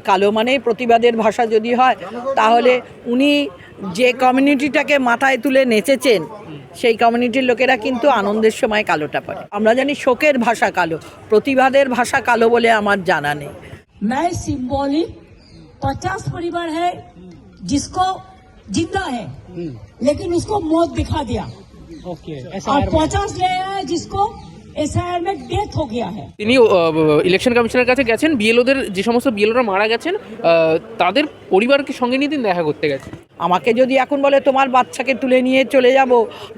কালো মানে প্রতিবাদের ভাষা যদি হয় তাহলে উনি যে কমিউনিটিটাকে মাথায় তুলে নেচেছেন সেই কমিউনিটির লোকেরা কিন্তু আনন্দের সময় কালোটা পড়ে আমরা জানি শোকের ভাষা কালো প্রতিবাদের ভাষা কালো বলে আমার জানা নেই मैं सिंबॉलिक पचास परिवार है जिसको जिंदा है लेकिन उसको मौत दिखा दिया ओके और पचास ले आए जिसको তিনি ইলেকশন কমিশনের কাছে গেছেন বিএলওদের যে সমস্ত বিএলওরা মারা গেছেন তাদের পরিবারকে সঙ্গে নিয়ে দেখা করতে গেছে আমাকে যদি এখন বলে তোমার বাচ্চাকে তুলে নিয়ে চলে যাব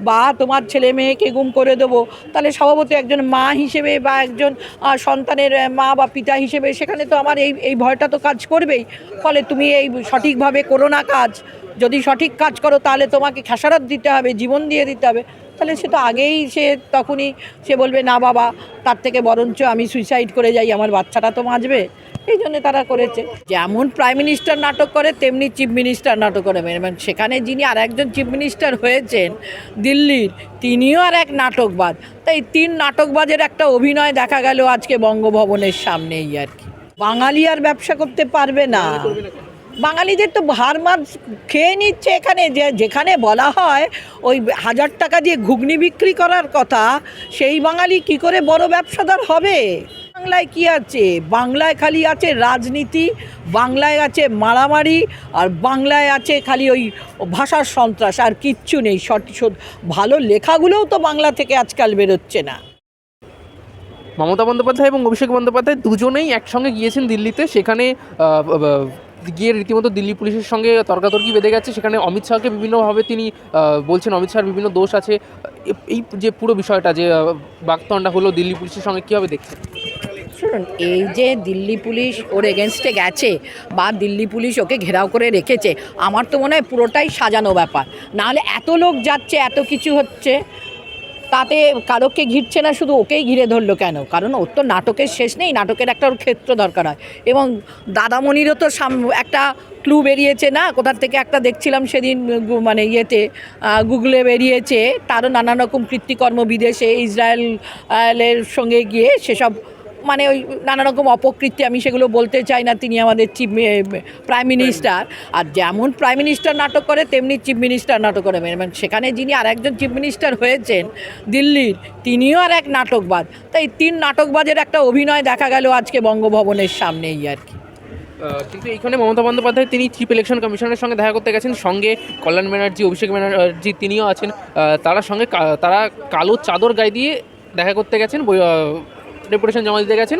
বা তোমার ছেলে মেয়েকে গুম করে দেব তাহলে স্বভাবত একজন মা হিসেবে বা একজন সন্তানের মা বা পিতা হিসেবে সেখানে তো আমার এই এই ভয়টা তো কাজ করবেই। ফলে তুমি এই সঠিকভাবে করো না কাজ। যদি সঠিক কাজ করো তাহলে তোমাকে খেসারত দিতে হবে জীবন দিয়ে দিতে হবে। তাহলে সে তো আগেই সে তখনই সে বলবে, না বাবা, তার থেকে বরঞ্চ আমি সুইসাইড করে যাই, আমার বাচ্চাটা তো বাঁচবে। এই জন্য তারা করেছে। যেমন প্রাইম মিনিস্টার নাটক করে, তেমনি চিফ মিনিস্টার নাটক করে। এবং সেখানে যিনি আর একজন চিফ মিনিস্টার হয়েছেন দিল্লির, তিনিও আর এক নাটকবাজ। তাই তিন নাটকবাজের একটা অভিনয় দেখা গেল আজকে বঙ্গভবনের সামনেই আর কি। বাঙালি আর ব্যবসা করতে পারবে না। বাঙালিদের তো ভার মার খেয়ে নিচ্ছে এখানে, যে যেখানে বলা হয় ওই হাজার টাকা দিয়ে ঘুগনি বিক্রি করার কথা, সেই বাঙালি কি করে বড় ব্যবসাদার হবে? বাংলায় কি আছে? বাংলায় খালি আছে রাজনীতি, বাংলায় আছে মারামারি, আর বাংলায় আছে খালি ওই ভাষার সন্ত্রাস, আর কিচ্ছু নেই সঠিক ভালো লেখাগুলোও তো বাংলা থেকে আজকাল বেরোচ্ছে না। মমতা বন্দ্যোপাধ্যায় এবং অভিষেক বন্দ্যোপাধ্যায় দুজনেই একসঙ্গে গিয়েছেন দিল্লিতে, সেখানে গিয়ে রীতিমতো দিল্লি পুলিশের সঙ্গে তর্কাতর্কি বেঁধে গেছে। সেখানে অমিত শাহকে বিভিন্নভাবে তিনি বলছেন অমিত শাহর বিভিন্ন দোষ আছে। এই যে পুরো বিষয়টা যে আহ, বাগতণ্ডা হলো দিল্লি পুলিশের সঙ্গে কীভাবে দেখছেন? শুনুন এই যে দিল্লি পুলিশ ওর এগেনস্টে গেছে বা দিল্লি পুলিশ ওকে ঘেরাও করে রেখেছে আমার তো মনে হয় পুরোটাই সাজানো ব্যাপার। নাহলে এত লোক যাচ্ছে এত কিছু হচ্ছে। তাতে কারোকে ঘিরছে না, শুধু ওকেই ঘিরে ধরলো কেন? কারণ ওর তো নাটকের শেষ নেই, নাটকের একটা ওর ক্ষেত্র দরকার হয়। এবং দাদামণিরও তো সাম, একটা ক্লু বেরিয়েছে না? কোথার থেকে একটা দেখছিলাম সেদিন মানে ইয়েতে গুগলে বেরিয়েছে, তারও নানা রকম কৃত্তিকর্ম বিদেশে ইসরায়েলের সঙ্গে গিয়ে সেসব মানে ওই নানা রকম অপকৃত্তি আমি সেগুলো বলতে চাই না, তিনি আমাদের চিফ প্রাইম মিনিস্টার। আর যেমন প্রাইম মিনিস্টার নাটক করে, তেমনি চিফ মিনিস্টার নাটক করে। এবং সেখানে যিনি আর একজন চিফ মিনিস্টার হয়েছেন দিল্লির, তিনিও আর এক নাটকবাদ তাই তিন নাটকবাজের একটা অভিনয় দেখা গেল আজকে বঙ্গভবনের সামনেই আর কি। কিন্তু এইখানে মমতা বন্দ্যোপাধ্যায়, তিনি চিফ ইলেকশন কমিশনের সঙ্গে দেখা করতে গেছেন। সঙ্গে কল্যাণ ব্যানার্জি, অভিষেক ব্যানার্জি, তিনিও আছেন। তারা সঙ্গে তারা কালো চাদর গায়ে দিয়ে দেখা করতে গেছেন। ডেপুটেশন জমা দিতে গেছেন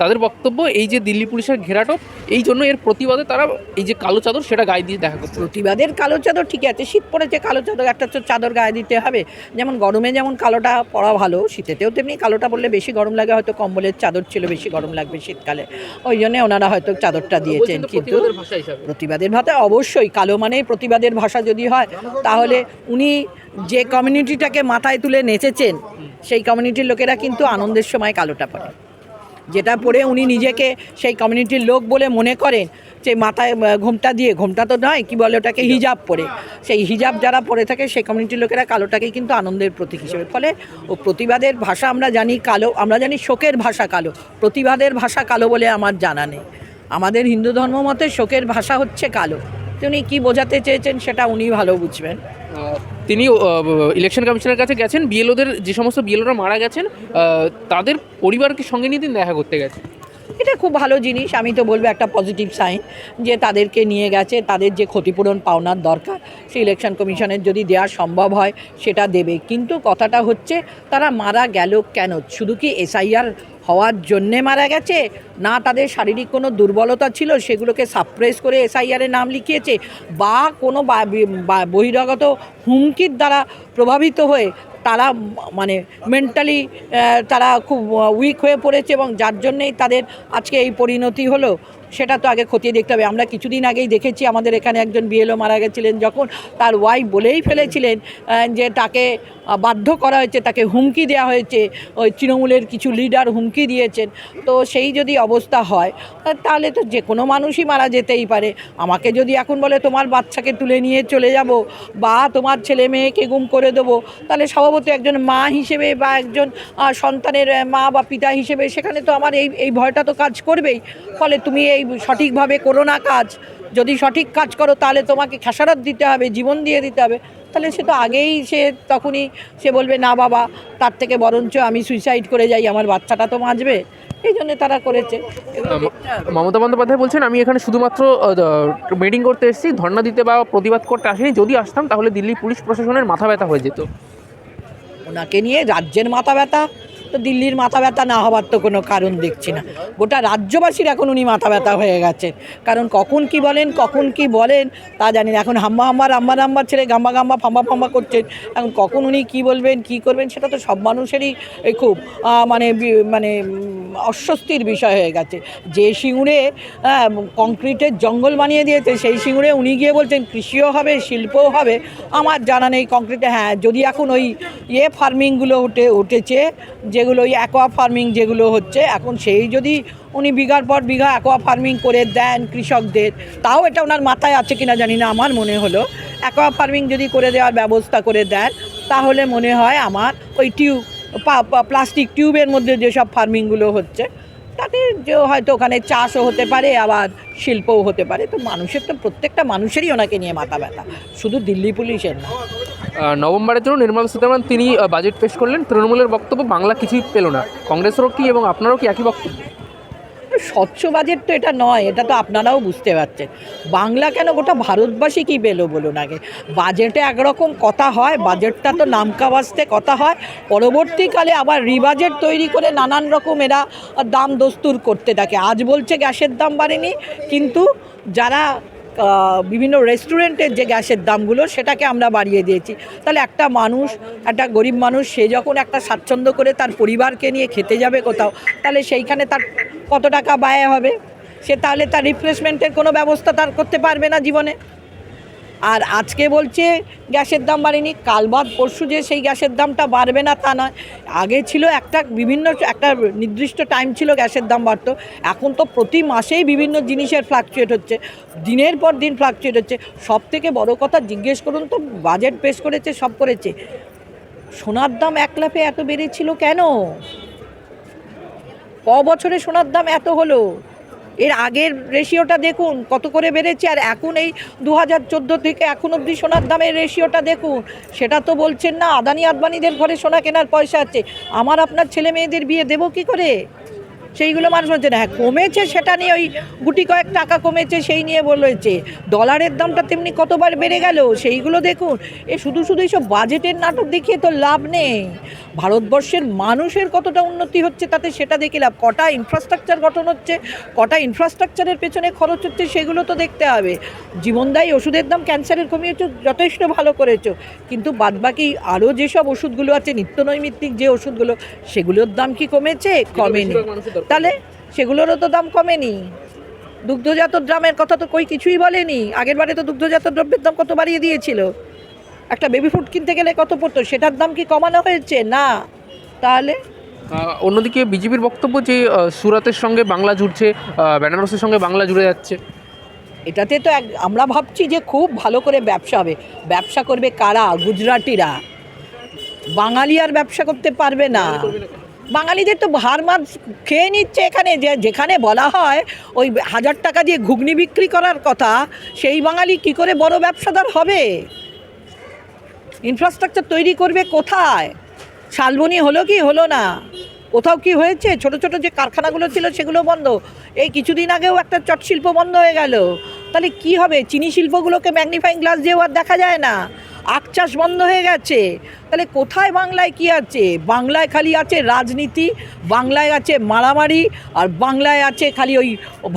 তাদের বক্তব্য এই যে দিল্লি পুলিশের ঘেরাটোপ এই জন্য এর প্রতিবাদে তারা এই যে কালো চাদর সেটা গায়ে দিয়ে দেখা করছে। প্রতিবাদের কালো চাদর ঠিক আছে শীত পড়েছে কালো চাদর একটা চাদর গায়ে দিতে হবে। যেমন গরমে যেমন কালোটা পরা ভালো শীতেতেও তেমনি কালোটা পরলে বেশি গরম লাগে হয়তো কম্বলের চাদর ছিল বেশি গরম লাগবে শীতকালে। ওই জন্যে ওনারা হয়তো চাদরটা দিয়েছেন কিন্তু প্রতিবাদের ভাষা প্রতিবাদের ভাষা অবশ্যই কালো মানে প্রতিবাদের ভাষা যদি হয় তাহলে উনি যে কমিউনিটিটাকে মাথায় তুলে নেচেছেন সেই কমিউনিটির লোকেরা কিন্তু আনন্দের সময় কালোটা পরে। যেটা পরে উনি নিজেকে সেই কমিউনিটির লোক বলে মনে করেন যে মাথায় ঘোমটা দিয়ে ঘোমটা তো নয় কি বলে ওটাকে হিজাব। পরে। সেই হিজাব যারা পরে থাকে সেই কমিউনিটির লোকেরা কালোটাকেই কিন্তু আনন্দের প্রতীক হিসেবে ফলে। ও প্রতিবাদের ভাষা আমরা জানি কালো আমরা জানি শোকের ভাষা কালো। প্রতিবাদের ভাষা কালো বলে আমার জানা নেই। আমাদের হিন্দু ধর্ম মতে শোকের ভাষা হচ্ছে কালো। উনি কি বোঝাতে চেয়েছেন সেটা উনি ভালো বুঝবেন। তিনি ইলেকশন কমিশনের কাছে গেছেন, বিএলওদের যে সমস্ত বিএলওরা মারা গেছেন তাদের পরিবারকে সঙ্গে নিয়ে তিনি দেখা করতে গেছেন। এটা খুব ভালো জিনিস, আমি তো বলব একটা পজিটিভ সাইন যে তাদেরকে নিয়ে গেছে, তাদের যে ক্ষতিপূরণ পাওনার দরকার, সেই ইলেকশন কমিশনের যদি দেওয়া সম্ভব হয়, সেটা দেবে। কিন্তু কথাটা হচ্ছে, তারা মারা গেল কেন? শুধু কি এসআইআর হওয়ার জন্যে মারা গেছে? না তাদের শারীরিক কোনো দুর্বলতা ছিল, সেগুলোকে সাপ্রেস করে এসআইআরে নাম লিখিয়েছে? বা কোনো বহিরাগত হুমকির দ্বারা প্রভাবিত হয়ে তারা মানে মেন্টালি তারা খুব উইক হয়ে পড়েছে এবং যার জন্যেই তাদের আজকে এই পরিণতি হলো। সেটা তো আগে খতিয়ে দেখতে হবে। আমরা কিছুদিন আগেই দেখেছি আমাদের এখানে একজন বিএলও মারা গেছিলেন, যখন তার ওয়াইফ বলেই ফেলেছিলেন যে তাকে বাধ্য করা হয়েছে, তাকে হুমকি দেওয়া হয়েছে, ওই তৃণমূলের কিছু লিডার হুমকি দিয়েছেন। তো সেই যদি অবস্থা হয় তাহলে তো যে কোনো মানুষই মারা যেতেই পারে। আমাকে যদি এখন বলে তোমার বাচ্চাকে তুলে নিয়ে চলে যাব বা তোমার ছেলে মেয়েকে গুম করে দেবো, তাহলে স্বভাবত একজন মা হিসেবে বা একজন সন্তানের মা বা পিতা হিসেবে সেখানে তো আমার এই এই ভয়টা তো কাজ করবেই। ফলে তুমি এই সঠিকভাবে করো না কাজ যদি সঠিক কাজ করো তাহলে তোমাকে খেসারত দিতে হবে জীবন দিয়ে দিতে হবে। তাহলে সে তো আগেই সে তখনই সে বলবে না বাবা তার থেকে বরঞ্চ আমি সুইসাইড করে যাই আমার বাচ্চাটা তো বাঁচবে। এই জন্য তারা করেছে। মমতা বন্দ্যোপাধ্যায় বলছেন আমি এখানে শুধুমাত্র মিটিং করতে এসেছি ধর্ণা দিতে বা প্রতিবাদ করতে আসিনি। যদি আসতাম তাহলে দিল্লি পুলিশ প্রশাসনের মাথা ব্যথা হয়ে যেত। ওনাকে নিয়ে রাজ্যের মাথা ব্যথা। তো দিল্লির মাথা ব্যথা না হওয়ার তো কোনো কারণ দেখছি না। গোটা রাজ্যবাসীর এখন উনি মাথা ব্যথা হয়ে গেছেন কারণ কখন কি বলেন কখন কি বলেন তা জানি না। এখন হাম্মা হাম্মা রাম্মা রাম্মা ছেড়ে গাম্মা গাম্মা ফাম্মা ফাম্বা করছেন। এখন কখন উনি কি বলবেন কি করবেন সেটা তো সব মানুষেরই খুব মানে মানে অস্বস্তির বিষয় হয়ে গেছে। যে সিঙ্গুরে আহ, কংক্রিটের জঙ্গল বানিয়ে দিয়েছে সেই সিঙ্গুরে উনি গিয়ে বলছেন কৃষিও হবে শিল্পও হবে। আমার জানা নেই কংক্রিটে। হ্যাঁ যদি এখন ওই ইয়ে ফার্মিংগুলো উঠে উঠেছে যেগুলো ওই অ্যাকোয়া ফার্মিং যেগুলো হচ্ছে, এখন সেই যদি উনি বিঘার পর বিঘা অ্যাকোয়া ফার্মিং করে দেন কৃষকদের, তাও এটা ওনার মাথায় আছে কিনা জানি না, আমার মনে হলো। অ্যাকোয়া ফার্মিং যদি করে দেওয়ার ব্যবস্থা করে দেন, তাহলে মনে হয় আমার ওই টিউব প্লাস্টিক টিউবের মধ্যে যেসব ফার্মিংগুলো হচ্ছে তাতে যে হয়তো ওখানে চাষও হতে পারে, আবার শিল্পও হতে পারে। তো মানুষের তো প্রত্যেকটা মানুষেরই ওনাকে নিয়ে মাথা ব্যথা। শুধু দিল্লি পুলিশের না। নভেম্বরের জন্য নির্মলা সীতারামন তিনি বাজেট পেশ করলেন। তৃণমূলের বক্তব্য বাংলা কিছুই পেল না। কংগ্রেসেরও কি এবং আপনারও কি একই বক্তব্য? স্বচ্ছ বাজেট তো এটা নয়, এটা তো আপনারাও বুঝতে পারছেন। বাংলা কেন গোটা ভারতবাসী কি পেল বলুন আগে? বাজেটে একরকম কথা হয়, বাজেটটা তো নামকা বাজতে কথা হয়, পরবর্তীকালে আবার রিবাজেট তৈরি করে নানান রকম এরা দাম দস্তুর করতে থাকে। আজ বলছে গ্যাসের দাম বাড়েনি, কিন্তু যারা বিভিন্ন রেস্টুরেন্টের যে গ্যাসের দামগুলো সেটাকে আমরা বাড়িয়ে দিয়েছি। তাহলে একটা মানুষ, একটা গরিব মানুষ, সে যখন একটা স্বাচ্ছন্দ্য করে তার পরিবারকে নিয়ে খেতে যাবে কোথাও, তাহলে সেইখানে তার কত টাকা ব্যয় হবে, সে তাহলে তার রিফ্রেশমেন্টের কোনো ব্যবস্থা তার করতে পারবে না জীবনে। আর আজকে বলছে গ্যাসের দাম বাড়েনি, কাল বাদ, পরশু যে সেই গ্যাসের দামটা বাড়বে না তা নয়। আগে ছিল একটা বিভিন্ন, একটা নির্দিষ্ট টাইম ছিল গ্যাসের দাম বাড়তো। এখন তো প্রতি মাসেই বিভিন্ন জিনিসের ফ্লাকচুয়েট হচ্ছে, দিনের পর দিন ফ্লাকচুয়েট হচ্ছে। সব থেকে বড় কথা জিজ্ঞেস করুন তো বাজেট পেশ করেছে, সব করেছে। সোনার দাম এক লাফে এত বেড়েছিল কেন? ক বছরে সোনার দাম এত হলো? এর আগের রেশিওটা দেখুন, কত করে বেড়েছে? আর এখন এই দু হাজার চোদ্দ থেকে এখন অবধি সোনার দামের রেশিওটা দেখুন, সেটা তো বলছেন না, আদানি আদবানিদের ঘরে সোনা কেনার পয়সা আছে। আমার আপনার ছেলে মেয়েদের বিয়ে দেবো কি করে? সেইগুলো মানুষ বলছে না হ্যাঁ কমেছে সেটা নিয়ে ওই গুটি কয়েক টাকা কমেছে সেই নিয়ে বলেছে ডলারের দামটা তেমনি কতবার বেড়ে গেল? সেইগুলো দেখুন এ শুধু শুধু এইসব বাজেটের নাটক দেখিয়ে তো লাভ নেই। ভারতবর্ষের মানুষের কতটা উন্নতি হচ্ছে তাতে সেটা দেখে লাভ কটা ইনফ্রাস্ট্রাকচার গঠন হচ্ছে কটা ইনফ্রাস্ট্রাকচারের পেছনে খরচ হচ্ছে সেগুলো তো দেখতে হবে। জীবনদায়ী ওষুধের দাম ক্যান্সারের কমিয়েছো যথেষ্ট ভালো করেছ কিন্তু বাদবাকি আরও যেসব ওষুধগুলো আছে নিত্যনৈমিত্তিক যে ওষুধগুলো সেগুলোর দাম কি কমেছে? কমেনি। তাহলে সেগুলোরও তো দাম কমেনি। দুগ্ধজাত দ্রব্যের কথা তো কই কিছুই বলেনি। আগের বারে তো দুগ্ধজাত দ্রব্যের দাম কত বাড়িয়ে দিয়েছিল? একটা বেবি ফুড কিনতে গেলে কত পড়তো? সেটার দাম কি কমানো হয়েছে? না। তাহলে? অন্যদিকে বিজেপির বক্তব্য যে সুরাতের সঙ্গে বাংলা জুড়ছে বেনারসের সঙ্গে বাংলা জুড়ে যাচ্ছে। এটাতে তো এক আমরা ভাবছি যে খুব ভালো করে ব্যবসা হবে। ব্যবসা করবে কারা? গুজরাটিরা। বাঙালি আর ব্যবসা করতে পারবে না। বাঙালিদের তো ভার মার খেয়ে নিচ্ছে এখানে, যে যেখানে বলা হয় ওই হাজার টাকা দিয়ে ঘুগনি বিক্রি করার কথা, সেই বাঙালি কি করে বড় ব্যবসাদার হবে? ইনফ্রাস্ট্রাকচার তৈরি করবে কোথায়? শালবনি হলো কি হলো না? কোথাও কি হয়েছে? ছোট ছোট যে কারখানাগুলো ছিল সেগুলো বন্ধ। এই কিছুদিন আগেও একটা চট শিল্প বন্ধ হয়ে গেল। তাহলে কি হবে? চিনি শিল্পগুলোকে ম্যাগনিফাইং গ্লাস দিয়েও আর দেখা যায় না। আখ চাষ বন্ধ হয়ে গেছে। তাহলে কোথায় বাংলায় কি আছে? বাংলায় খালি আছে রাজনীতি বাংলায় আছে মারামারি আর বাংলায় আছে খালি ওই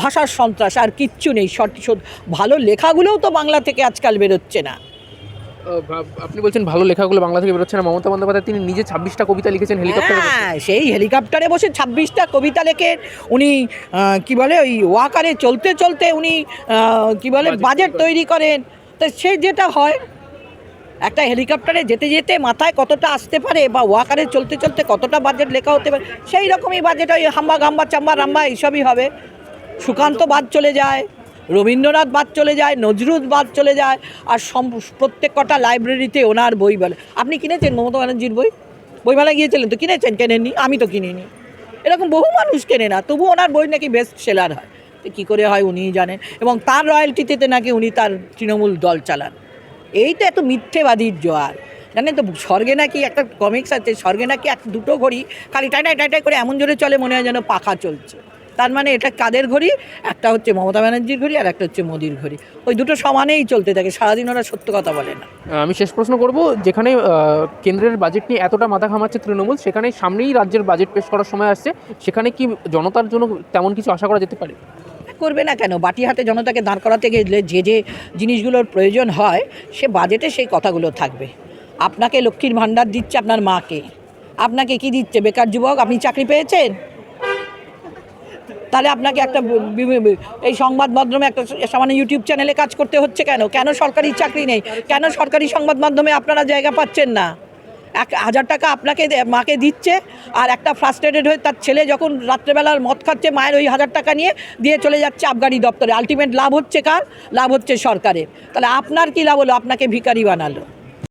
ভাষার সন্ত্রাস আর কিচ্ছু নেই। সঠিক ভালো লেখাগুলোও তো বাংলা থেকে আজকাল বেরোচ্ছে না। আপনি বলছেন ভালো লেখাগুলো বাংলা থেকে বেরোচ্ছে না। মমতা বন্দ্যোপাধ্যায় তিনি নিজে ছাব্বিশটা কবিতা লিখেছেন হেলিকপ্টারে হ্যাঁ সেই হেলিকপ্টারে বসে ছাব্বিশটা কবিতা লেখেন উনি কি বলে ওই ওয়াকারে চলতে চলতে উনি কি বলে বাজেট তৈরি করেন। তো সে যেটা হয় একটা হেলিকপ্টারে যেতে যেতে মাথায় কতটা আসতে পারে বা ওয়াকারে চলতে চলতে কতটা বাজেট লেখা হতে পারে, সেই রকমই বাজেট ওই হাম্বা গাম্বা চাম্বা রাম্বা এইসবই হবে। সুকান্ত বাদ চলে যায়, রবীন্দ্রনাথ বাদ চলে যায়, নজরুল বাদ চলে যায়, আর প্রত্যেক কটা লাইব্রেরিতে ওনার বই বলে। আপনি কিনেছেন মমতা ব্যানার্জির বই? বইমেলায় গিয়েছিলেন তো? কিনেছেন, কেনেননি? আমি তো কিনিনি। এরকম বহু মানুষ কেনে না, তবু ওনার বই নাকি বেস্ট সেলার হয়। তো কী করে হয় উনিই জানেন। এবং তার রয়্যালটিতে নাকি উনি তার তৃণমূল দল চালান। এই তো এত মিথ্যেবাদীর জোয়ার। জানেন তো, স্বর্গে নাকি একটা কমিক্স আছে, স্বর্গে নাকি এক দুটো ঘড়ি খালি টাইটাই টাইটাই করে এমন জোরে চলে মনে হয় যেন পাখা চলছে। তার মানে এটা কাদের ঘড়ি? একটা হচ্ছে মমতা ব্যানার্জির ঘড়ি আর একটা হচ্ছে মোদির ঘড়ি। ওই দুটো সমানেই চলতে থাকে, সারাদিন ওরা সত্য কথা বলে না। আমি শেষ প্রশ্ন করব, যেখানে কেন্দ্রের বাজেট নিয়ে এতটা মাথা ঘামাচ্ছে তৃণমূল সেখানে সামনেই রাজ্যের বাজেট পেশ করার সময় আসছে। সেখানে কি জনতার জন্য তেমন কিছু আশা করা যেতে পারে? করবে না কেন? বাটি হাতে জনতাকে দাঁড় করাতে গেলে যে যে জিনিসগুলোর প্রয়োজন হয়, সে বাজেটে সেই কথাগুলো থাকবে। আপনাকে লক্ষ্মীর ভাণ্ডার দিচ্ছে আপনার মাকে। আপনাকে কি দিচ্ছে? বেকার যুবক, আপনি চাকরি পেয়েছেন? তাহলে আপনাকে একটা এই সংবাদ মাধ্যমে একটা সামান্য ইউটিউব চ্যানেলে কাজ করতে হচ্ছে কেন? কেন সরকারি চাকরি নেই? কেন সরকারি সংবাদ মাধ্যমে আপনারা জায়গা পাচ্ছেন না? এক হাজার টাকা আপনাকে মাকে দিচ্ছে আর একটা ফ্রাস্ট্রেটেড হয়ে তার ছেলে যখন রাত্রেবেলার মদ খাচ্ছে মায়ের ওই হাজার টাকা নিয়ে দিয়ে চলে যাচ্ছে আবগারি দপ্তরে। আলটিমেট লাভ হচ্ছে কার? লাভ হচ্ছে সরকারের। তাহলে আপনার কি লাভ হলো? আপনাকে ভিকারি বানালো।